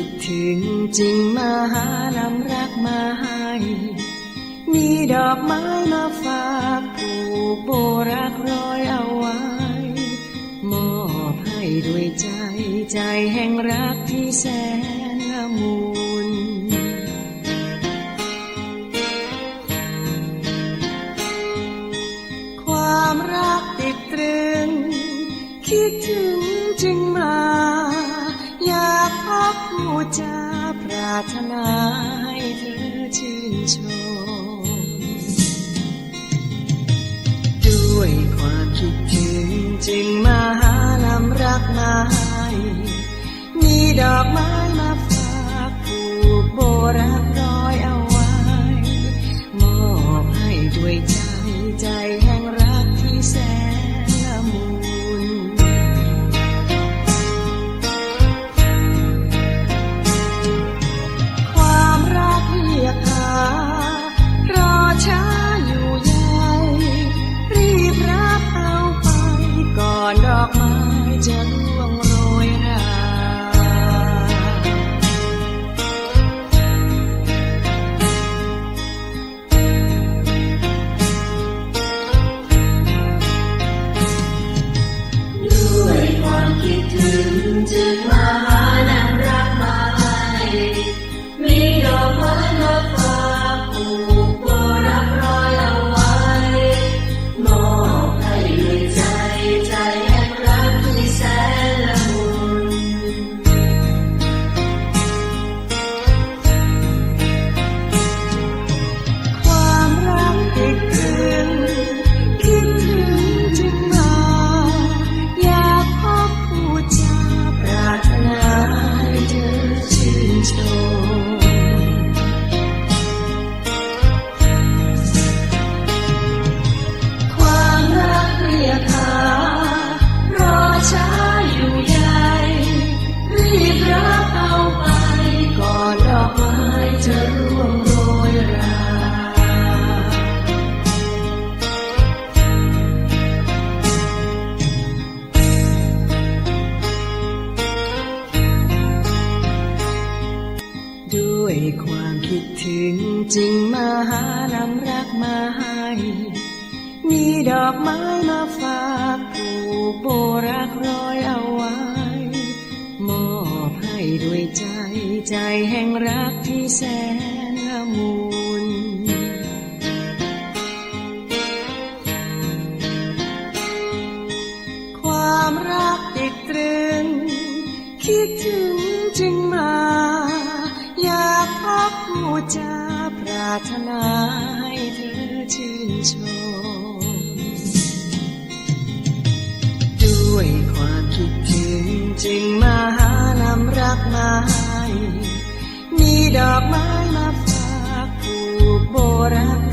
ิดถึงจริงมาหานำรักมาให้ มีดอกไม้มาฝากผูกโบรักร้อยเอาไว้ มอบให้ด้วยใจใจแห่งรักที่แสนละมุนความรักติดตรึง คิดถึงจึงมา ผู้จาปรารถนาให้เธอชื่นชม ด้วยความคิดถึงจึงมาหานำรักมาให้มีดอก ความคิดถึงจึงมาหานำรักมาให้ มีดอกไม้มาฝากผูกโบรักร้อยเอาไว้ มอบให้ด้วยใจใจแห่งรักที่แสนละมุนความรักติดตรึง คิดถึงจึงมา อยากพบผู้จาปรารถนาให้เธอชื่นชม ด้วยความคิดถึงจึงมาหานำรักมาให้มีดอกไม้มาฝากผูกโบรัก